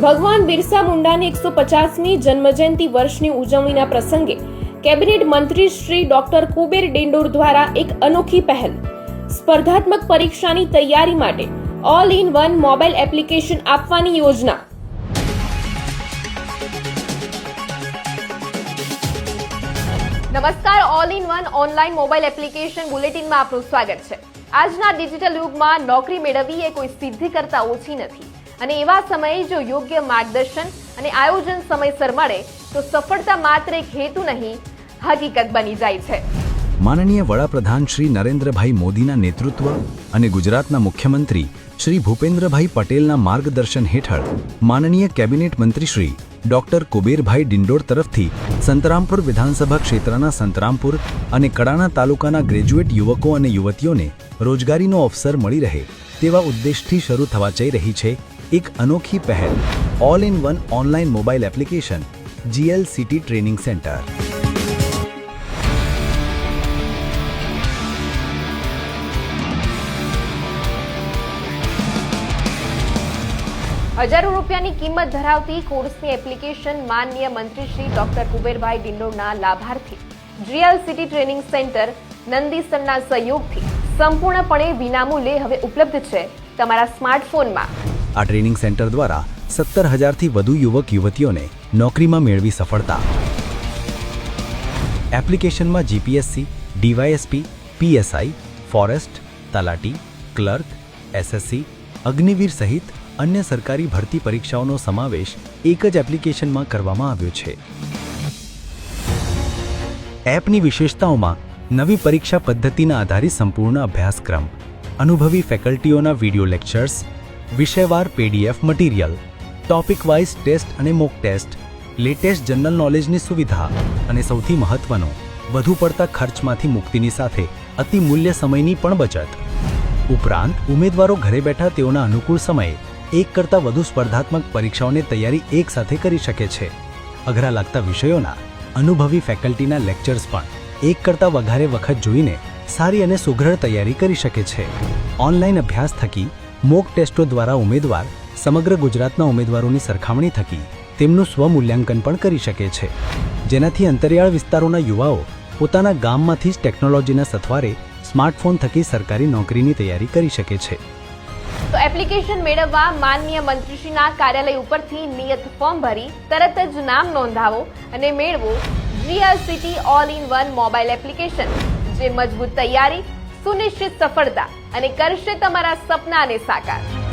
ભગવાન બિરસા મુંડાની એકસો પચાસમી જન્મજયંતિ વર્ષની ઉજવણીના પ્રસંગે કેબિનેટ મંત્રી શ્રી ડોક્ટર કુબેર ડિંડોર દ્વારા એક અનોખી પહેલ. સ્પર્ધાત્મક પરીક્ષાની તૈયારી માટે all in one mobile application આપવાની યોજના. નમસ્કાર, all in one online mobile application બુલેટિનમાં આપનું સ્વાગત છે. આજના ડિજિટલ યુગમાં નોકરી મેળવવી એ કોઈ સિદ્ધિ કરતા ઓછી નથી. અને એવા સમયે જો યોગ્ય માર્ગદર્શન અને આયોજન સમયસર મળે, તો સફળતા માત્ર એક હેતુ નહીં, હકીકત બની જાય છે. માનનીય વડાપ્રધાન શ્રી નરેન્દ્રભાઈ મોદીના નેતૃત્વ અને ગુજરાતના મુખ્યમંત્રી શ્રી ભૂપેન્દ્રભાઈ પટેલના માર્ગદર્શન હેઠળ માનનીય કેબિનેટ મંત્રી શ્રી ડોક્ટર કુબેરભાઈ ડિંડોર તરફથી સંતરામપુર વિધાનસભા ક્ષેત્રના સંતરામપુર અને કડાણા તાલુકાના ગ્રેજ્યુએટ યુવકો અને યુવતીઓને રોજગારીનો અવસર મળી રહે તેવા ઉદ્દેશથી શરૂ થવા જઈ રહી છે એક અનોખી પહેલ all in one online mobile application GL city training centre હજારો રૂપિયાની કિંમત ધરાવતી કોર્સની એપ્લિકેશન માનનીય મંત્રી શ્રી ડોક્ટર કુબેરભાઈ ડિંડોરના લાભાર્થી. જીએલ સિટી ટ્રેનિંગ સેન્ટર નંદીસરના સહયોગથી સંપૂર્ણપણે વિનામૂલ્યે હવે ઉપલબ્ધ છે તમારા સ્માર્ટફોનમાં આ ટ્રેનિંગ સેન્ટર દ્વારા સત્તર હજારથી વધુ યુવક યુવતીઓને નોકરીમાં મેળવી સફળતા. એપ્લિકેશનમાં જીપીએસસી, ડીવાયએસપી, પીએસઆઈ, ફોરેસ્ટ, તલાટી, ક્લર્ક, એસએસસી, અગ્નિવીર સહિત અન્ય સરકારી ભરતી પરીક્ષાઓનો સમાવેશ એક જ એપ્લિકેશનમાં કરવામાં આવ્યો છે. એપની વિશેષતાઓમાં નવી પરીક્ષા પદ્ધતિના આધારિત સંપૂર્ણ અભ્યાસક્રમ, અનુભવી ફેકલ્ટીઓના video lectures વિષયવાર PDF material topic wise test અને મોક ટેસ્ટ લેટેસ્ટ જનરલ નોલેજની સુવિધા અને સૌથી મહત્વનો, વધુ પડતા ખર્ચમાંથી મુક્તિની સાથે અતિ મૂલ્ય સમયની પણ બચત. ઉપરાંત, ઉમેદવારો ઘરે બેઠા તેઓના અનુકૂળ સમયે એક કરતાં વધુ સ્પર્ધાત્મક પરીક્ષાઓની તૈયારી એક સાથે કરી શકે છે. અઘરા લાગતા વિષયોના, અનુભવી ફેકલ્ટીના લેક્ચર્સ પણ એક કરતાં વધારે વખત જોઈને સારી અને સુઘડ તૈયારી કરી શકે છે. ઓનલાઈન અભ્યાસ થકી મોક ટેસ્ટો દ્વારા ઉમેદવાર, સમગ્ર ગુજરાતના ઉમેદવારોની સરખામણી થકી તેમનું સ્વમૂલ્યાંકન પણ કરી શકે છે. જેનાથી અંતરિયાળ વિસ્તારોના યુવાઓ પોતાના ગામમાંથી જ ટેકનોલોજીના સથવારે સ્માર્ટફોન થકી સરકારી નોકરીની તૈયારી કરી શકે છે. તો એપ્લિકેશન મેળવવા માનનીય મંત્રીશ્રીના કાર્યાલય ઉપરથી નિયત ફોર્મ ભરી તરત જ નામ નોંધાવો અને મેળવો. GRCT all in one mobile application, જે મજબૂત તૈયારી સુનિશ્ચિત સફળતા અને કરશે તમારા સપનાને સાકાર.